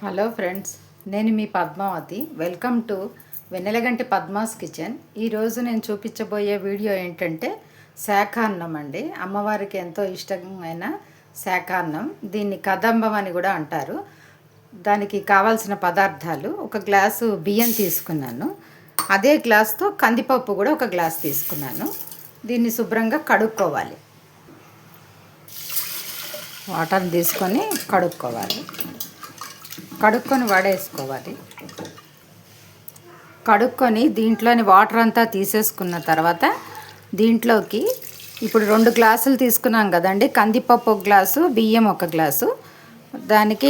Hello friends నేను మీ Padmavathi. Welcome to Vennelaganti Padma's kitchen. ఈరోజు నేను చూపించబోయే వీడియో ఏంటంటే శాఖాన్నం అండి. అమ్మవారికి ఎంతో ఇష్టమైన శాఖాన్నం. దీన్ని కదంబం అని కూడా అంటారు. దానికి కావాల్సిన పదార్థాలు ఒక గ్లాసు బియ్యం తీసుకున్నాను. అదే గ్లాస్తో కందిపప్పు కూడా ఒక గ్లాస్ తీసుకున్నాను. దీన్ని శుభ్రంగా కడుక్కోవాలి. వాటర్ తీసుకొని కడుక్కోవాలి. కడుక్కొని వడేసుకోవాలి. కడుక్కొని దీంట్లోని వాటర్ అంతా తీసేసుకున్న తర్వాత దీంట్లోకి ఇప్పుడు రెండు గ్లాసులు తీసుకున్నాం కదండి కందిపప్పు ఒక గ్లాసు బియ్యం ఒక గ్లాసు. దానికి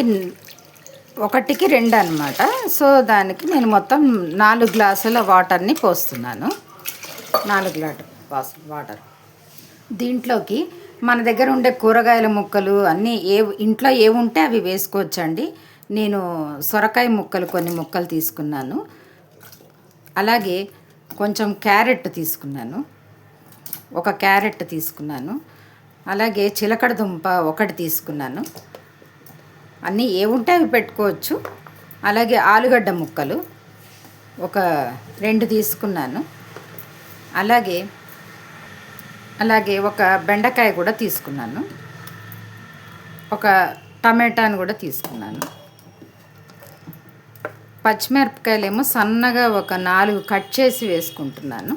ఒకటికి రెండు అనమాట సో దానికి నేను మొత్తం నాలుగు గ్లాసుల వాటర్ని పోస్తున్నాను. నాలుగు గ్లాటర్ వాటర్. దీంట్లోకి మన దగ్గర ఉండే కూరగాయల ముక్కలు అన్నీ ఏ ఇంట్లో ఏ ఉంటే అవి వేసుకోవచ్చండి. నేను సొరకాయ ముక్కలు కొన్ని ముక్కలు తీసుకున్నాను. అలాగే కొంచెం క్యారెట్ తీసుకున్నాను. ఒక క్యారెట్ తీసుకున్నాను. అలాగే చిలకడ దుంప ఒకటి తీసుకున్నాను. అన్నీ ఏముంటే అవి పెట్టుకోవచ్చు. అలాగే ఆలుగడ్డ ముక్కలు ఒక రెండు తీసుకున్నాను. అలాగే అలాగే ఒక బెండకాయ కూడా తీసుకున్నాను. ఒక టమాటాను కూడా తీసుకున్నాను. పచ్చిమిరపకాయలేమో సన్నగా ఒక నాలుగు కట్ చేసి వేసుకుంటున్నాను.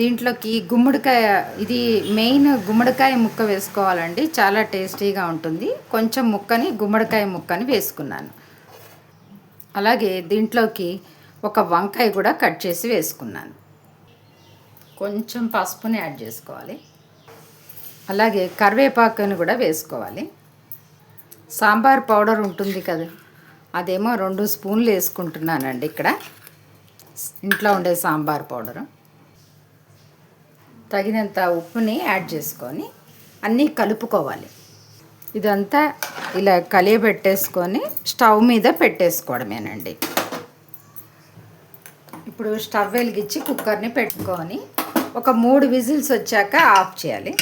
దీంట్లోకి గుమ్మడికాయ ఇది మెయిన్ గుమ్మడికాయ ముక్క వేసుకోవాలండి. చాలా టేస్టీగా ఉంటుంది. కొంచెం ముక్కని గుమ్మడికాయ ముక్కని వేసుకున్నాను. అలాగే దీంట్లోకి ఒక వంకాయ కూడా కట్ చేసి వేసుకున్నాను. కొంచెం పసుపుని యాడ్ చేసుకోవాలి. అలాగే కరివేపాకుని కూడా వేసుకోవాలి. సాంబార్ పౌడర్ ఉంటుంది కదా. అదేమో రెండు స్పూన్లు వేసుకుంటున్నానండి ఇక్కడ. ఇంట్లో ఉండే సాంబార్ పౌడరు. తగినంత ఉప్పుని యాడ్ చేసుకొని అన్నీ కలుపుకోవాలి. ఇదంతా ఇలా కలియబెట్టేసుకొని స్టవ్ మీద పెట్టేసుకోవడమేనండి. ఇప్పుడు స్టవ్ వెలిగించి కుక్కర్ని పెట్టుకొని ఒక మూడు విజిల్స్ వచ్చాక ఆఫ్ చేయాలి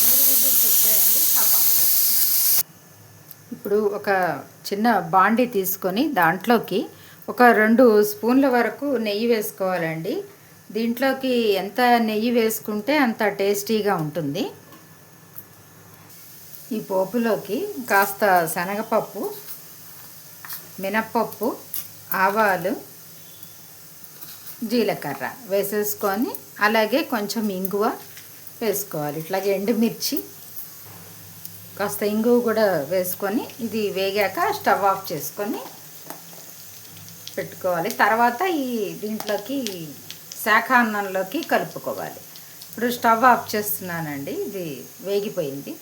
మూడు విజిల్స్ వచ్చాయండి ఇప్పుడు ఒక చిన్న బాండి తీసుకొని దాంట్లోకి ఒక రెండు స్పూన్ల వరకు నెయ్యి వేసుకోవాలండి. దీంట్లోకి ఎంత నెయ్యి వేసుకుంటే అంత టేస్టీగా ఉంటుంది. ఈ పోపులోకి కాస్త శనగపప్పు మినప్పప్పు ఆవాలు జీలకర్ర వేసేసుకొని అలాగే కొంచెం ఇంగువ వేసుకోవాలి. ఇట్లాగే ఎండుమిర్చి కాస్త ఇంగువ కూడా వేసుకొని ఇది వేగాక స్టవ్ ఆఫ్ చేసుకొని పెట్టుకోవాలి. తర్వాత ఈ దీంట్లోకి శాఖాన్నంలోకి కలుపుకోవాలి. ఇప్పుడు స్టవ్ ఆఫ్ చేస్తున్నానండి. ఇది వేగిపోయింది.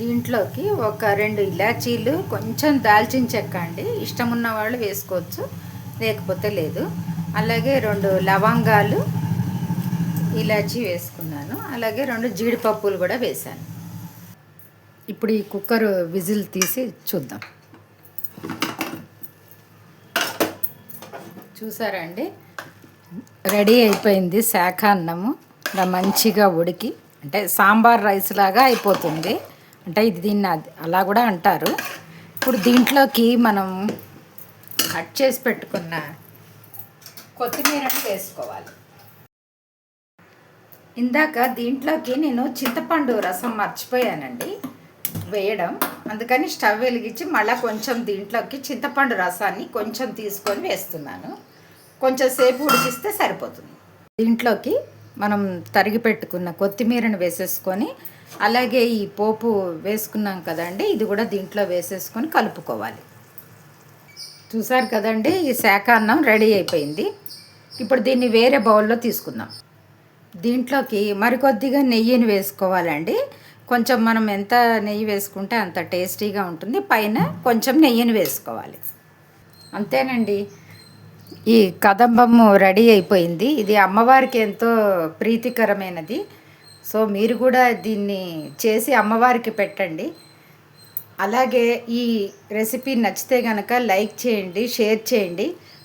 దీంట్లోకి ఒక రెండు ఇలాచీలు కొంచెం దాల్చిన చెక్క అండి. ఇష్టం ఉన్న వాళ్ళు వేసుకోవచ్చు లేకపోతే లేదు. అలాగే రెండు లవంగాలు ఇలాచీ వేసుకున్నాను. అలాగే రెండు జీడిపప్పులు కూడా వేశాను. ఇప్పుడు ఈ కుక్కర్ విజిల్ తీసి చూద్దాం. చూసారండి రెడీ అయిపోయింది శాఖ అన్నము. ఇలా మంచిగా ఉడికి అంటే సాంబార్ రైస్ లాగా అయిపోతుంది. అంటే ఇది దీన్ని అలా కూడా అంటారు. ఇప్పుడు దీంట్లోకి మనం కట్ చేసి పెట్టుకున్న కొత్తిమీరని వేసుకోవాలి. ఇందాక దీంట్లోకి నేను చింతపండు రసం మర్చిపోయానండి వేయడం. అందుకని స్టవ్ వెలిగించి మళ్ళీ కొంచెం దీంట్లోకి చింతపండు రసాన్ని కొంచెం తీసుకొని వేస్తున్నాను. కొంచెం సేపు ఉడికిస్తే సరిపోతుంది. దీంట్లోకి మనం తరిగి పెట్టుకున్న కొత్తిమీరను వేసేసుకొని అలాగే ఈ పోపు వేసుకున్నాం కదండి ఇది కూడా దీంట్లో వేసేసుకొని కలుపుకోవాలి. చూసారు కదండి ఈ శాఖాన్నం రెడీ అయిపోయింది. ఇప్పుడు దీన్ని వేరే బౌల్లో తీసుకుందాం. దీంట్లోకి మరికొద్దిగా నెయ్యిని వేసుకోవాలండి. కొంచెం మనం ఎంత నెయ్యి వేసుకుంటే అంత టేస్టీగా ఉంటుంది. పైన కొంచెం నెయ్యిని వేసుకోవాలి. అంతేనండి. ఈ కదంబము రెడీ అయిపోయింది. ఇది అమ్మవారికి ఎంతో ప్రీతికరమైనది. సో మీరు కూడా దీన్ని చేసి అమ్మవారికి పెట్టండి. అలాగే ఈ రెసిపీ నచ్చితే కనుక లైక్ చేయండి షేర్ చేయండి.